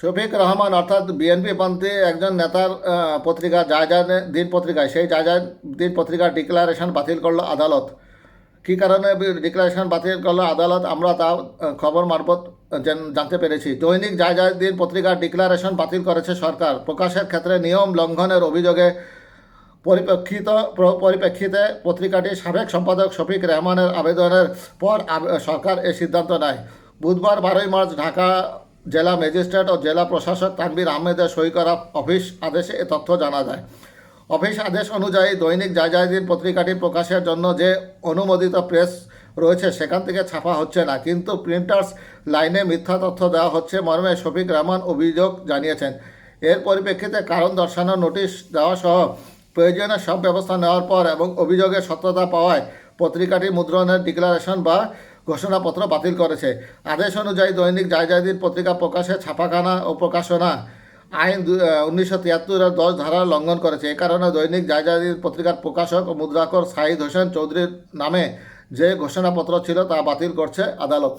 শফিক রহমান অর্থাৎ বিএনপি পন্থী একজন নেতার পত্রিকা জায়জা দিন পত্রিকায়, সেই জায়জা দিন পত্রিকার ডিক্লারেশন বাতিল করল আদালত। কী কারণে ডিক্লারেশন বাতিল করল আদালত? আমরা তা খবর মারফত জান- জানতে পেরেছি। দৈনিক জায়জা দিন পত্রিকার ডিক্লারেশন বাতিল করেছে সরকার, প্রকাশের ক্ষেত্রে নিয়ম লঙ্ঘনের অভিযোগে পরিপ্রেক্ষিত পরিপ্রেক্ষিতে পত্রিকাটির সাবেক সম্পাদক শফিক রহমানের আবেদনের পর সরকার এ সিদ্ধান্ত নেয়। বুধবার বারোই মার্চ ঢাকা জেলা ম্যাজিস্ট্রেট ও জেলা প্রশাসক তানবির আহমেদের সই করা অফিস আদেশে এ তথ্য জানা যায়। অফিস আদেশ অনুযায়ী দৈনিক জায়জাদিন পত্রিকাটি প্রকাশের জন্য যে অনুমোদিত প্রেস রয়েছে সেখান থেকে ছাপা হচ্ছে না। কিন্তু প্রিন্টার্স লাইনে মিথ্যা তথ্য দেওয়া হচ্ছে মর্মে শফিক রহমান অভিযোগ জানিয়েছেন। এর পরিপ্রেক্ষিতে কারণ দর্শানোর নোটিশ দেওয়া সহ প্রয়োজনীয় সব ব্যবস্থা নেওয়ার পর এবং অভিযোগের সত্যতা পাওয়ায় পত্রিকাটি মুদ্রণের ডিক্লারেশন বা ঘোষণাপত্র বাতিল করেছে। আদেশ অনুযায়ী দৈনিক জায়জাদির পত্রিকা প্রকাশে ছাপাখানা ও প্রকাশনা আইন উনিশশো তিয়াত্তরের দশ ধারা লঙ্ঘন করেছে। এ কারণে দৈনিক জায়জাদির পত্রিকার প্রকাশক ও মুদ্রাকর সাঈদ হোসেন চৌধুরীর নামে যে ঘোষণাপত্র ছিল তা বাতিল করছে আদালত।